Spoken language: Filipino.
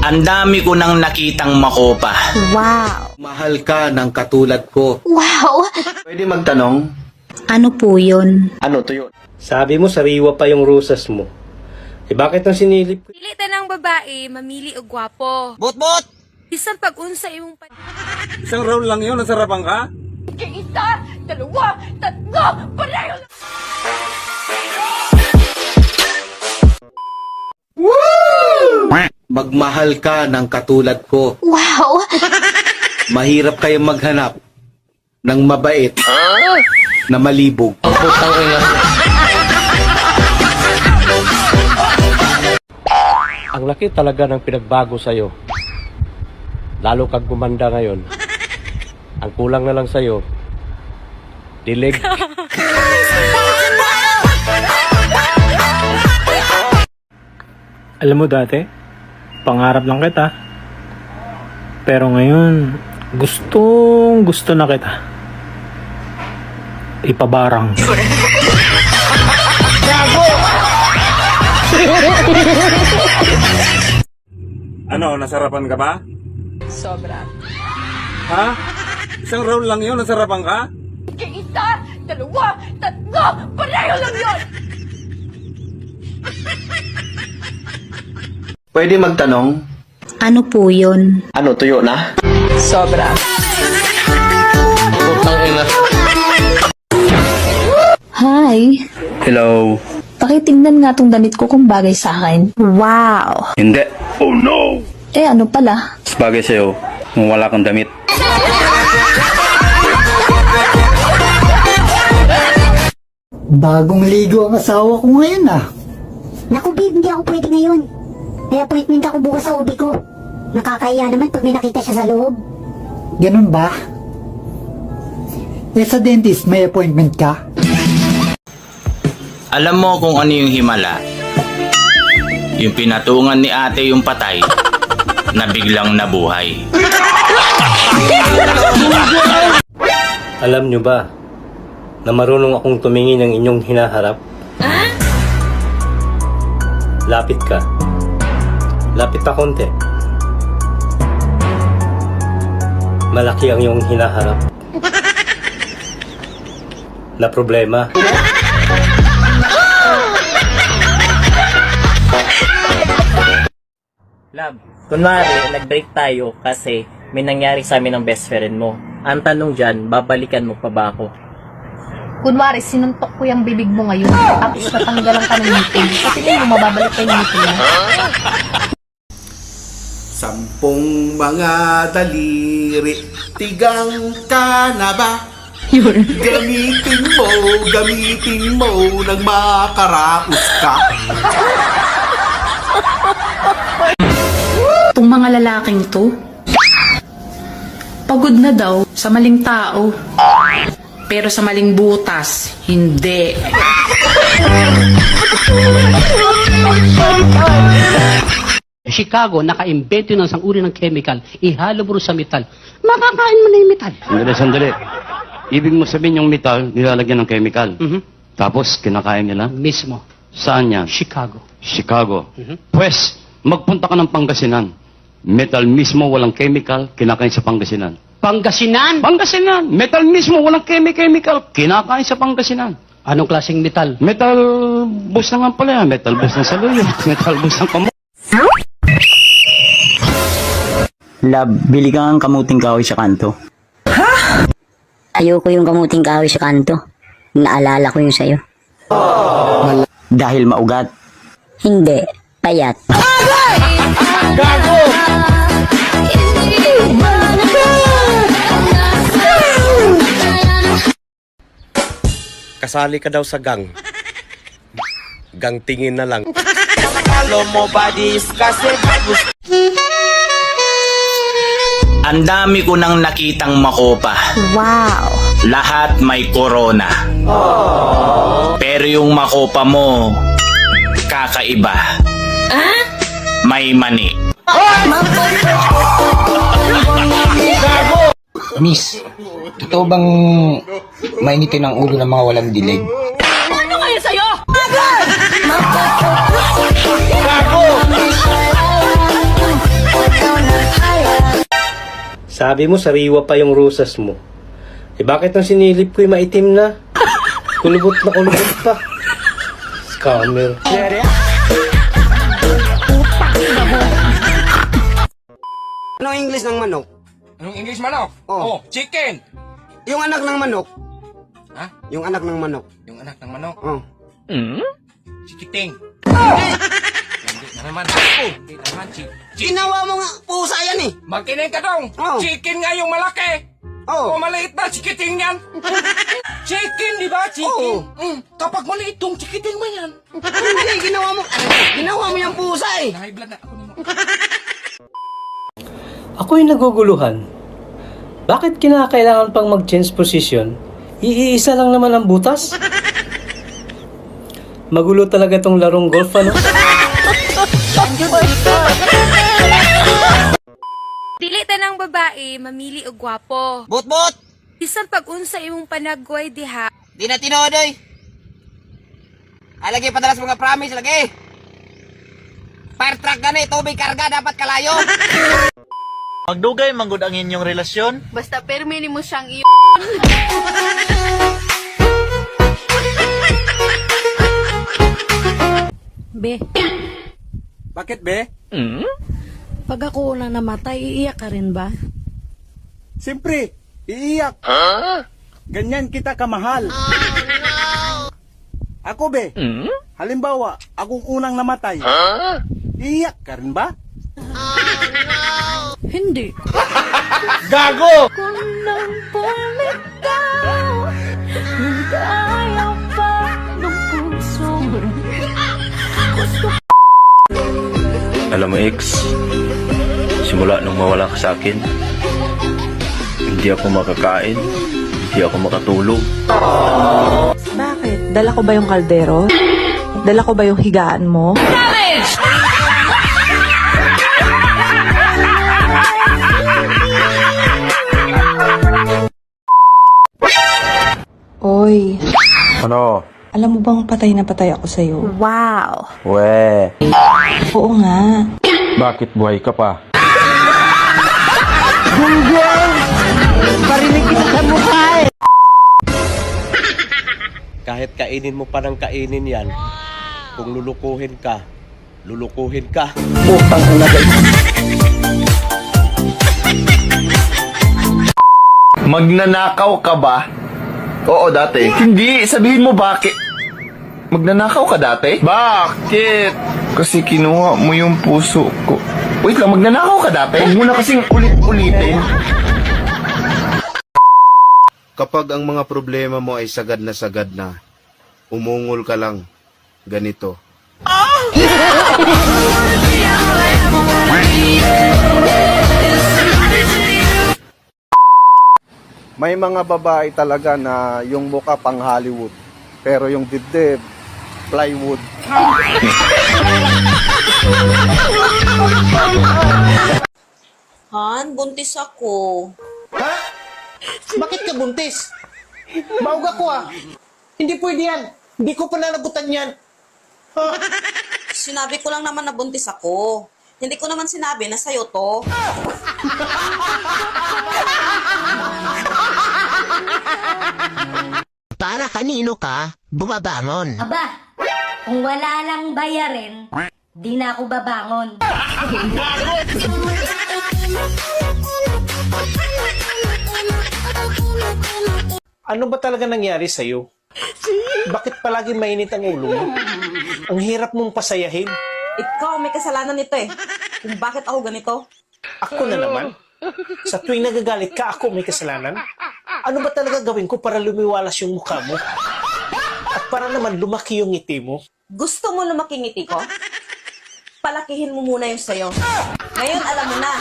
Ang dami ko nang nakitang makopa. Wow! Mahal ka ng katulad ko. Wow! Pwede magtanong? Ano po yun? Ano to yun? Sabi mo, sariwa pa yung rusas mo. Eh bakit ang sinilip ko? Pilitan ng babae, mamili o gwapo. Bot-bot! Isang pag-unsa imong pa... Isang round lang yun, nasarapan ka? Isa, dalawa, tatlo, pareho lang! Magmahal ka ng katulad ko. Wow! Mahirap kayong maghanap ng mabait na malibog. Ang laki talaga ng pinagbago sa'yo. Lalo kag gumanda ngayon. Ang kulang na lang sa'yo, dilig. Alam mo dati, pangarap lang kita. Pero ngayon, gustong gusto na kita. Ipabarang. Ano, nasarapan ka ba? Sobra. Ha? Isang round lang yun, nasarapan ka? Isa, dalawa, tatlo, pareho lang yun! Pwede magtanong? Ano po yun? Ano tuyo na? Sobra. Hi! Hello. Pakitingnan nga tong damit ko kung bagay sa akin. Wow! Hindi. Eh ano pala? Bagay sa'yo kung wala kang damit. Bagong ligo ang asawa ko ngayon ah. Naku, babe, hindi ako pwede ngayon. May appointment ako bukas sa ubi ko. Nakakaya naman pag may nakita siya sa loob. Ganun ba? Eh sa dentist may appointment ka? Alam mo kung ano yung himala? Yung pinatungan ni ate yung patay na biglang nabuhay. Alam nyo ba na marunong akong tumingin ng inyong hinaharap? Lapit ka. Lapit pa konti. Malaki ang iyong hinaharap. Na problema. Love, kunwari, nag-break tayo kasi may nangyari sa amin ng best friend mo. Ang tanong dyan, babalikan mo pa ba ako? Kunwari, sinuntok ko yung bibig mo ngayon. Tapos natanggalan ka ng ngipin. Sa tingin mo, mababalik pa yung mo. Sampung mga daliri, tigang ka na ba? Gamitin mo, gamitin mo nang makaraos ka. Itong mga lalaking to, pagod na daw sa maling tao. Pero sa maling butas, hindi. Chicago, naka-invento ng isang uri ng chemical. Ihalo mo sa metal. Makakain mo na yung metal. Sandali, sandali. Ibig mo sabihin yung metal, nilalagyan ng chemical. Mhm. Tapos, kinakain nila? Mismo. Saan yan? Chicago. Chicago. Pwes, magpunta ka ng Pangasinan. Metal mismo, walang chemical, kinakain sa Pangasinan. Pangasinan! Pangasinan! Metal mismo, walang chemi-chemical, kinakain sa Pangasinan. Anong klaseng metal? Metal bus na nga pala yan. Metal bus ng saluyo. Metal bus ng. Love, bili ka ng kamuting kahoy sa kanto. Ayoko yung kamuting kahoy sa kanto. Naalala ko yung sa'yo. Dahil maugat. Hindi, payat. Kasali ka daw sa gang. Gang tingin na lang. Ang dami ko nang nakitang makopa. Wow! Lahat may corona. Pero yung makopa mo, kakaiba. May mani. Miss, totoo bang mainitin ang ulo ng mga walang dilig? Ano ngayon sa'yo? Sabi mo, sariwa pa yung rosas mo. Eh bakit ang sinilip ko'y maitim na? Kulubot na kulubot pa. Scammer. Anong English ng manok? Anong English manok? Oh. Oh, chicken. Yung anak ng manok. Ha? Yung anak ng manok. Yung anak ng manok. Oh. Chikiting. Hindi na naman ako. Hindi na naman. Chi chi Ginawa mo nga pusa yan eh. Makinig ka dong. Oh. Chicken nga yung malaki. Oh. O maliit na chikiting yan. chicken, di ba? Chicken. Oo. Mm, kapag maliit tong chikiting mo yan. Hindi, ginawa mo. Ginawa mo yung pusa eh. Blood na ako ni mo. Ako'y naguguluhan. Bakit kinakailangan pang mag-change position? Iisa lang naman ang butas. Magulo talaga tong larong golf ano? Dili tanang babae, mamili og gwapo. Bot-bot. Bisan pag unsa imong panagway diha, Di na tinodoy. Ay, lagi padalas mga promise lagi. Fire truck gani, tubig karga, dapat kalayo. Magdugay manggod ang inyong relasyon. basta permi nimo siyang iyo. Be, Bakit be? pag ako na namatay, iiyak ka rin ba? Siyempre, iiyak. Ganyan kita kamahal. Ako be, halimbawa, akong unang namatay. Iiyak ka rin ba? Hindi. Gago! Alam mo, X, simula nung mawala ka sa akin, hindi ako makakain, hindi ako makatulog. Bakit? Dala ko ba yung kaldero? Dala ko ba yung higaan mo? Oy, Ano? Alam mo bang patay na patay ako sa'yo? Wow. We, Oo nga. bakit buhay ka pa? Kahit kainin mo pa ng kainin yan, kung lulukuhin ka, lulukuhin ka. Magnanakaw ka ba? Oo, dati. Hindi, sabihin mo bakit. Magnanakaw ka dati? Bakit? Kasi kinuha mo yung puso ko. Wait lang, magnanakaw ka dati? Huwag mo na kasing ulit-ulitin. Kapag ang mga problema mo ay sagad na sagad na, umungol ka lang. Ganito. May mga babae talaga na yung muka pang Hollywood. Pero yung dibdib, plywood. Han, buntis ako. Bakit ka buntis? Mauga ko ah. Hindi pwede yan. Hindi ko pananagutan yan. Sinabi ko lang naman na buntis ako. Hindi ko naman sinabi na sa'yo to. Para kanino ka bumabangon? Aba, kung wala lang bayarin, di na ako babangon. Ano ba talaga nangyari sa'yo? Bakit palagi mainit ang ulo mo? Ang hirap mong pasayahin. Ikaw may kasalanan nito eh. Kung bakit ako ganito. Ako na naman. Sa tuwing nagagalit ka, ako may kasalanan. Ano ba talaga gawin ko para lumiwalas yung mukha mo? At para naman lumaki yung ngiti mo? Gusto mo lumaki ngiti ko? Palakihin mo muna yung sayo. Ngayon alam mo na.